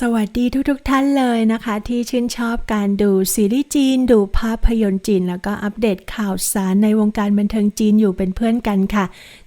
สวัสดีทุกๆทท่านเลยนะคะ ที่ชื่นชอบการดูซีรีส์จีน ดูภาพยนตร์จีน แล้วก็อัปเดตข่าวสารในวงการบันเทิงจีนอยู่เป็นเพื่อนกันค่ะ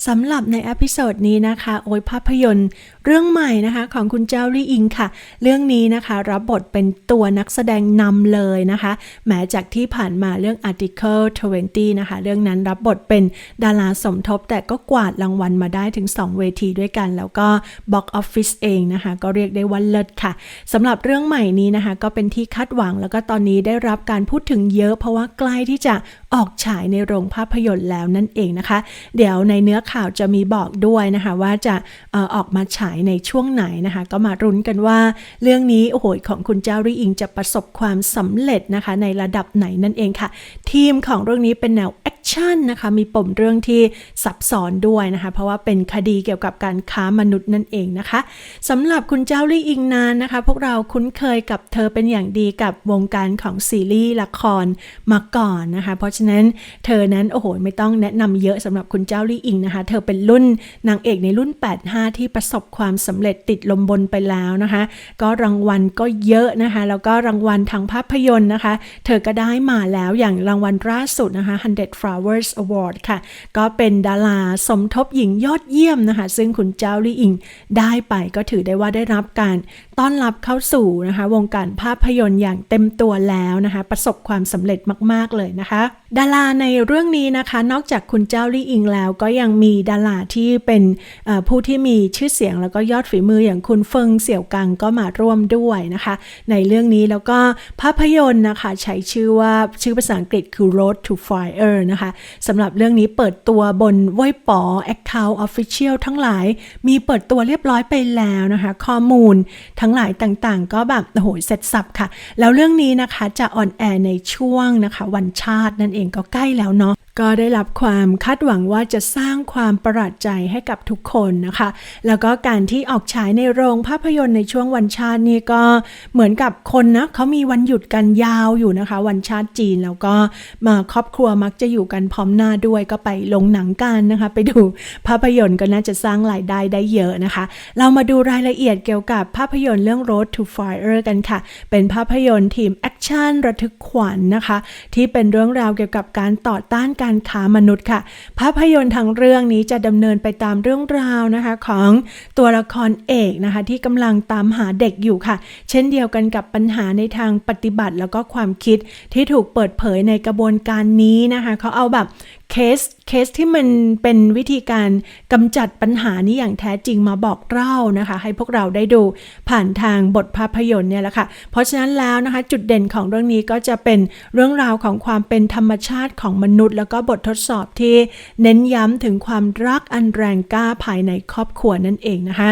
สำหรับในอพิโซดนี้นะคะ โอยภาพยนตร์เรื่องใหม่นะคะของคุณเจ้าลี่อิงค่ะ เรื่องนี้นะคะรับบทเป็นตัวนักแสดงนำเลยนะคะแม้จากที่ผ่านมาเรื่อง Article 20 นะคะ เรื่องนั้นรับบทเป็นดาราสมทบ แต่ก็กวาดรางวัลมาได้ถึง 2 เวทีด้วยกัน แล้วก็ Box Office เองนะคะ ก็เรียกได้ว่าเลิศค่ะสำหรับเรื่องใหม่นี้นะคะ ก็เป็นที่คาดหวังแล้วก็ตอนนี้ได้รับการพูดถึงเยอะ เพราะว่าใกล้ที่จะออกฉายในโรงภาพยนตร์แล้วนั่นเองนะคะ เดี๋ยวในเนื้อข่าวจะมีบอกด้วยนะคะ ว่าจะออออกมาฉายในช่วงไหนนะคะ ก็มารุ้นกันว่า เรื่องนี้โอ้โหของคุณเจ้ารีอิงจะประสบความสำเร็จนะคะ ในระดับไหนนั่นเองค่ะ ทีมของเรื่องนี้เป็นแนวแอค ชั่นนะคะ มีปมเรื่องที่ซับซ้อนด้วยนะคะ เพราะว่าเป็นคดีเกี่ยวกับการค้ามนุษย์นั่นเองนะคะสำหรับคุณเจ้าลี่อิงนานนะคะ พวกเราคุ้นเคยกับเธอเป็นอย่างดีกับวงการของซีรีส์ละครมาก่อนนะคะ เพราะฉะนั้นเธอนั้นโอ้โหไม่ต้องแนะนำเยอะสำหรับคุณเจ้าลี่อิงนะคะ เธอเป็นรุ่นนางเอกในรุ่น 85 ที่ประสบความสำเร็จติดลมบนไปแล้วนะคะ ก็รางวัลก็เยอะนะคะ แล้วก็รางวัลทางภาพยนตร์นะคะ เธอก็ได้มาแล้วอย่างรางวัลล่าสุดนะคะ100 Flowers Award ค่ะ ก็เป็นดาราสมทบหญิงยอดเยี่ยมนะคะ ซึ่งคุณเจ้าลี่อิงได้ไปก็ถือได้ว่าได้รับการ ต้อนรับเข้าสู่นะคะวงการภาพยนตร์อย่างเต็มตัวแล้วนะคะประสบความสำเร็จมาก ๆ เลยนะคะ ดาราในเรื่องนี้นะคะ นอกจากคุณเจ้าลี่อิงแล้วก็ยังมีดาราที่เป็นผู้ที่มีชื่อเสียงแล้วก็ยอดฝีมืออย่างคุณเฟิงเสี่ยวกังก็มาร่วมด้วยนะคะ ในเรื่องนี้แล้วก็ภาพยนตร์นะคะใช้ชื่อว่าชื่อภาษาอังกฤษคือ Road to Fire นะคะสำหรับเรื่องนี้เปิดตัวบนว้ยป๋อ Account Official ทั้งหลาย มีเปิดตัวเรียบร้อยไปแล้วนะคะ ข้อมูลทั้งหลายต่างๆ ก็แบบโอ้โหเสร็จสับค่ะ แล้วเรื่องนี้นะคะจะออนแอร์ในช่วงนะคะ วันชาตินั่นเองก็ใกล้แล้วเนาะ ก็ได้รับความคาดหวังว่าจะสร้างความประหลาดใจให้กับทุกคนนะคะ แล้วก็การที่ออกฉายในโรงภาพยนตร์ในช่วงวันชาตินี่ก็เหมือนกับคนนะเขามีวันหยุดกันยาวอยู่นะคะ วันชาติจีนแล้วก็มาครอบครัวมักจะอยู่กันพร้อมหน้าด้วยก็ไปลงหนังกันนะคะ ไปดูภาพยนตร์ก็น่าจะสร้างรายได้ได้เยอะนะคะ เรามาดูรายละเอียดเกี่ยวกับภาพยนตร์เรื่อง Road to Fire กันค่ะ เป็นภาพยนตร์ทีมแอคชั่นระทึกขวัญนนะคะ ที่เป็นเรื่องราวเกี่ยวกับการต่อต้านการค้ามนุษย์ค่ะ ภาพยนตร์ทั้งเรื่องนี้จะดำเนินไปตามเรื่องราวนะคะของตัวละครเอกนะคะ ที่กำลังตามหาเด็กอยู่ค่ะ เช่นเดียวกันกับปัญหาในทางปฏิบัติแล้วก็ความคิดที่ถูกเปิดเผยในกระบวนการนี้นะคะเขาเอาแบบเคส เคสที่มันเป็นวิธีการกำจัดปัญหานี้อย่างแท้จริงมาบอกเล่านะคะ ให้พวกเราได้ดูผ่านทางบทภาพยนตร์เนี่ยแหละค่ะ เพราะฉะนั้นแล้วนะคะจุดเด่นของเรื่องนี้ก็จะเป็นเรื่องราวของความเป็นธรรมชาติของมนุษย์ แล้วก็บททดสอบที่เน้นย้ำถึงความรักอันแรงกล้าภายในครอบครัวนั่นเองนะคะ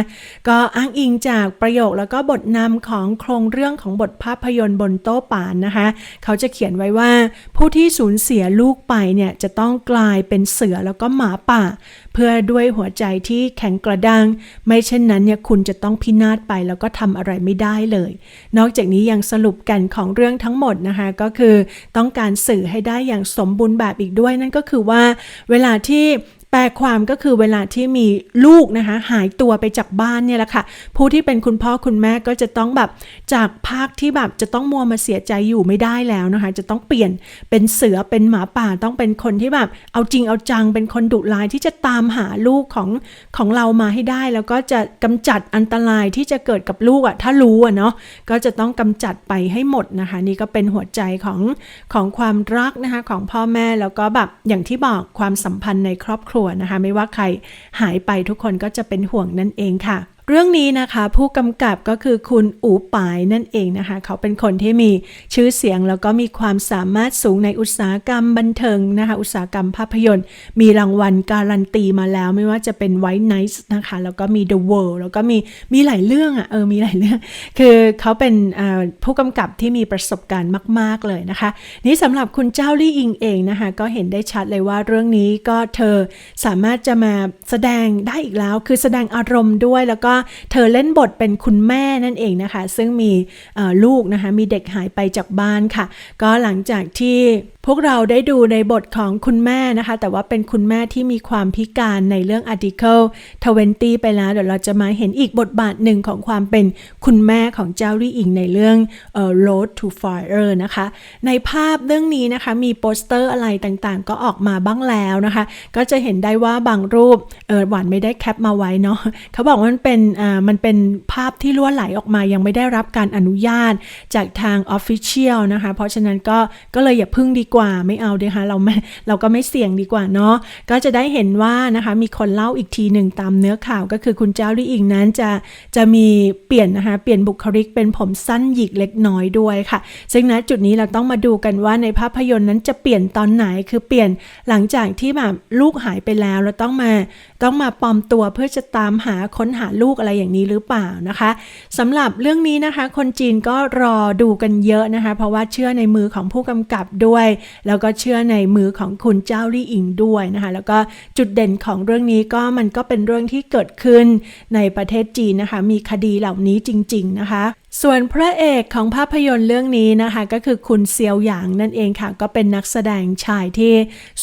ก็อ้างอิงจากประโยคแล้วก็บทนำของโครงเรื่องของบทภาพยนตร์บนโต๊ะป่านนะคะ เขาจะเขียนไว้ว่าผู้ที่สูญเสียลูกไปเนี่ยจะต้องกลายเป็นเสือแล้วก็หมาป่า เพื่อด้วยหัวใจที่แข็งกระด้าง ไม่เช่นนั้นเนี่ยคุณจะต้องพินาศไปแล้วก็ทำอะไรไม่ได้เลย นอกจากนี้ยังสรุปกันของเรื่องทั้งหมดนะคะก็คือต้องการสื่อให้ได้อย่างสมบูรณ์แบบอีกด้วยนั่นก็คือว่า เวลาที่ แปลความก็คือเวลาที่มีลูกนะคะหายตัวไปจากบ้านเนี่ยแหละค่ะ ผู้ที่เป็นคุณพ่อคุณแม่ก็จะต้องแบบจากภาคที่แบบจะต้องมัวมาเสียใจอยู่ไม่ได้แล้วนะคะ จะต้องเปลี่ยนเป็นเสือเป็นหมาป่าต้องเป็นคนที่แบบเอาจริงเอาจังเป็นคนดุร้ายที่จะตามหาลูกของของเรามาให้ได้ แล้วก็จะกำจัดอันตรายที่จะเกิดกับลูกอะ่ะถ้ารู้อะเนาะก็จะต้องกำจัดไปให้หมดนะคะ นี่ก็เป็นหัวใจของของความรักนะคะของพ่อแม่แล้วก็แบบอย่างที่บอกความสัมพันธ์ในครอบครัวนะคะ ไม่ว่าใครหายไปทุกคนก็จะเป็นห่วงนั่นเองค่ะ เรื่องนี้นะคะผู้กำกับก็คือคุณอูปายนั่นเองนะคะ เขาเป็นคนที่มีชื่อเสียงแล้วก็มีความสามารถสูงในอุตสาหกรรมบันเทิงนะคะ อุตสาหกรรมภาพยนตร์ มีรางวัลการันตีมาแล้วไม่ว่าจะเป็น White Nights นะคะ แล้วก็มี The World แล้วก็มีมีหลายเรื่องอะ่ะเออมีหลายเรื่อง คือเขาเป็นผู้กำกับที่มีประสบการณ์มาก ๆเลยนะคะ นี่สำหรับคุณเจ้าลี่อิงเองนะคะ ก็เห็นได้ชัดเลยว่าเรื่องนี้ก็เธอสามารถจะมาแสดงได้อีกแล้ว คือแสดงอารมณ์ด้วยแล้วก็เธอเล่นบทเป็นคุณแม่นั่นเองนะคะ ซึ่งมีลูกนะคะ มีเด็กหายไปจากบ้านค่ะ ก็หลังจากที่ พวกเราได้ดูในบทของคุณแม่นะคะ แต่ว่าเป็นคุณแม่ที่มีความพิการในเรื่อง Article 20 ไปแล้ว เดี๋ยวเราจะมาเห็นอีกบทบาทหนึ่งของความเป็นคุณแม่ของเจ้าลี่อิงในเรื่องเอ่อ Road to Fire นะคะ ในภาพเรื่องนี้นะคะ มีโปสเตอร์อะไรต่างๆ ก็ออกมาบ้างแล้วนะคะ ก็จะเห็นได้ว่าบางรูปเออหวานไม่ได้แคปมาไว้เนาะเขาบอกว่ามันเป็นอ่ามันเป็นภาพที่ล้วนไหลออกมายังไม่ได้รับการอนุญาตจากทาง Official นะคะ เพราะฉะนั้นก็ก็เลยอย่าพึ่งดีกว่าไม่เอาดีคะเราไม่เราก็ไม่เสี่ยงดีกว่าเนาะก็จะได้เห็นว่านะคะมีคนเล่าอีกทีหนึ่งตามเนื้อข่าวก็คือคุณเจ้าลี่อิงนั้นจะจะมีเปลี่ยนนะคะเปลี่ยนบุคลิกเป็นผมสั้นหยิกเล็กน้อยด้วยค่ะ ซึ่งณจุดนี้เราต้องมาดูกันว่าในภาพยนตร์นั้นจะเปลี่ยนตอนไหนคือเปลี่ยนหลังจากที่แบบลูกหายไปแล้วแล้วต้องมาต้องมาปลอมตัวเพื่อจะตามหาค้นหาลูกอะไรอย่างนี้หรือเปล่านะคะสำหรับเรื่องนี้นะคะ คนจีนก็รอดูกันเยอะนะคะ เพราะว่าเชื่อในมือของผู้กำกับด้วยแล้วก็เชื่อในมือของคุณเจ้าลี่อิงด้วยนะคะแล้วก็จุดเด่นของเรื่องนี้ก็มันก็เป็นเรื่องที่เกิดขึ้นในประเทศจีนนะคะ มีคดีเหล่านี้จริง ๆ นะคะส่วนพระเอกของภาพยนตร์เรื่องนี้นะคะก็คือคุณเซียวหยางนั่นเองค่ะ ก็เป็นนักแสดงชายที่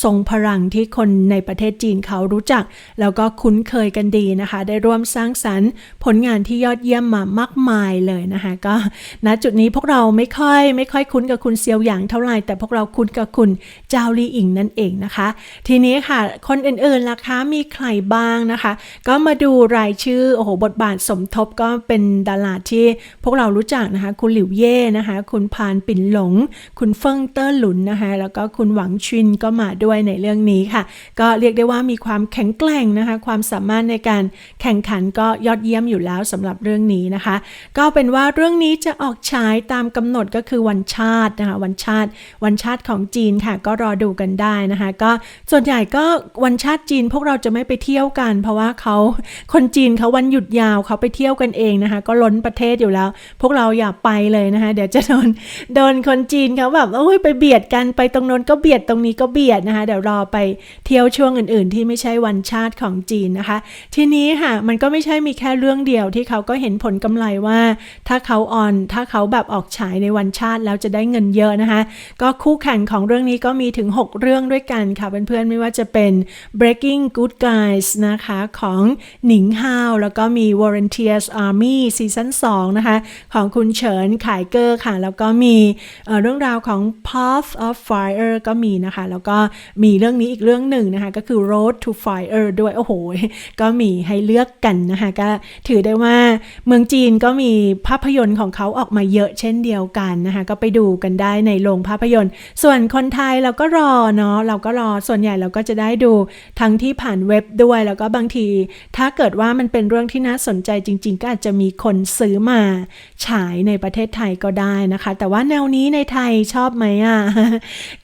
ทรงพลังที่คนในประเทศจีนเขารู้จัก แล้วก็คุ้นเคยกันดีนะคะ ได้ร่วมสร้างสรรค์ ผลงานที่ยอดเยี่ยมมามากมายเลยนะคะ ก็ณจุดนี้พวกเราไม่ค่อย ไม่ค่อยคุ้นกับคุณเซียวหยางเท่าไหร่แต่พวกเราคุ้นกับคุณเจ้าลี่อิงนั่นเองนะคะ ทีนี้ค่ะ คนอื่นๆล่ะคะมีใครบ้างนะคะ ก็มาดูรายชื่อโอ้โหบทบาทสมทบก็เป็นดาราที่พวกเรารู้จักนะคะ คุณหลิวเย่นะคะ คุณพานปิ่นหลง คุณเฟิงเตอร์หลุนนะคะ แล้วก็คุณหวังชินก็มาด้วยในเรื่องนี้ค่ะ ก็เรียกได้ว่ามีความแข็งแกร่งนะคะ ความสามารถในการแข่งขันก็ยอดเยี่ยมอยู่แล้วสำหรับเรื่องนี้นะคะ ก็เป็นว่าเรื่องนี้จะออกฉายตามกำหนดก็คือวันชาตินะคะวันชาติ วันชาติของจีนค่ะก็รอดูกันได้นะคะ ก็ส่วนใหญ่ก็วันชาติจีนพวกเราจะไม่ไปเที่ยวกัน เพราะว่าเขาคนจีนเขาวันหยุดยาวเขาไปเที่ยวกันเองนะคะ ก็ล้นประเทศอยู่แล้วพวกเราอย่าไปเลยนะคะ เดี๋ยวจะโดนโดนคนจีนเขาแบบโอ้ยไปเบียดกันไปตรงโน้นก็เบียดตรงนี้ก็เบียดนะคะ เดี๋ยวรอไปเที่ยวช่วงอื่น ๆ ที่ไม่ใช่วันชาติของจีนนะคะ ทีนี้ค่ะมันก็ไม่ใช่มีแค่เรื่องเดียวที่เขาก็เห็นผลกำไรว่า ถ้าเขาออนถ้าเขาแบบออกฉายในวันชาติแล้วจะได้เงินเยอะนะคะ ก็คู่แข่งของเรื่องนี้ก็มีถึง 6 เรื่องด้วยกันค่ะเพื่อนๆไม่ว่าจะเป็น Breaking Good Guys นะคะของหนิงฮาว แล้วก็มี Volunteers Army ซีซั่น2นะคะของคุณเฉินขายเกอร์ค่ะ แล้วก็มีเรื่องราวของ Path of Fire ก็มีนะคะ แล้วก็มีเรื่องนี้อีกเรื่องหนึ่งนะคะ ก็คือ Road to Fire ด้วย โอ้โห ก็มีให้เลือกกันนะคะ ก็ถือได้ว่าเมืองจีนก็มีภาพยนตร์ของเขาออกมาเยอะเช่นเดียวกันนะคะ ก็ไปดูกันได้ในโรงภาพยนตร์ ส่วนคนไทยเราก็รอเนาะเราก็รอส่วนใหญ่เราก็จะได้ดูทั้งที่ผ่านเว็บด้วยแล้วก็บางที ถ้าเกิดว่ามันเป็นเรื่องที่น่าสนใจจริง ๆ ก็อาจจะมีคนซื้อมาฉายในประเทศไทยก็ได้นะคะ แต่ว่าแนวนี้ในไทยชอบไหมอะ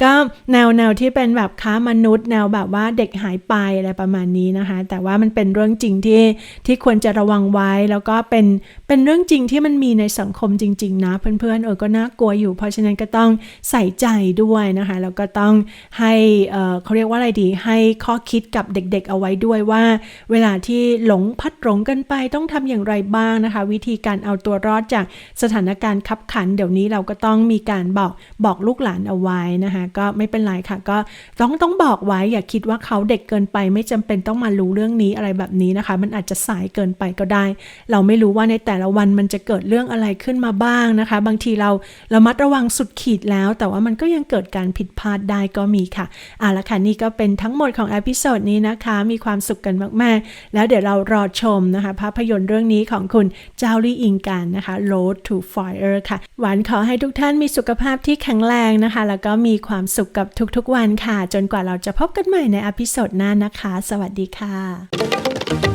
ก็แนวแนวที่เป็นแบบค้ามนุษย์ แนวแบบว่าเด็กหายไปอะไรประมาณนี้นะคะ แต่ว่ามันเป็นเรื่องจริงที่ที่ควรจะระวังไว้แล้วก็เป็น เป็นเรื่องจริงที่มันมีในสังคมจริง ๆ นะ เพื่อนๆเออก็น่ากลัวอยู่ เพราะฉะนั้นก็ต้องใส่ใจด้วยนะคะ แล้วก็ต้องให้เออเขาเรียกว่าอะไรดี ให้ข้อคิดกับเด็ก ๆ เอาไว้ด้วยว่า เวลาที่หลงพัดหลงกันไปต้องทำอย่างไรบ้างนะคะ วิธีการเอาตัวรอดจากสถานการณ์ขับขัน เดี๋ยวนี้เราก็ต้องมีการบอกบอกลูกหลานเอาไว้นะคะก็ไม่เป็นไรค่ะ ก็ต้องต้องบอกไว้อย่าคิดว่าเขาเด็กเกินไป ไม่จำเป็นต้องมารู้เรื่องนี้อะไรแบบนี้นะคะ มันอาจจะสายเกินไปก็ได้ เราไม่รู้ว่าในแต่ละวันมันจะเกิดเรื่องอะไรขึ้นมาบ้างนะคะ บางทีเราเรามัดระวังสุดขีดแล้ว แต่ว่ามันก็ยังเกิดการผิดพลาดได้ก็มีค่ะเอาละค่ะนี่ก็เป็นทั้งหมดของอพิโซดนี้นะคะ มีความสุขกันมาก ๆ แล้วเดี๋ยวเรารอชมนะคะ ภาพยนตร์เรื่องนี้ของคุณเจ้าลี่อิงกันนะคะ Road to Fire ค่ะ หวานขอให้ทุกท่านมีสุขภาพที่แข็งแรงนะคะ แล้วก็มีความสุขกับทุกๆวันค่ะ จนกว่าเราจะพบกันใหม่ในอพิโซดหน้านะคะ สวัสดีค่ะ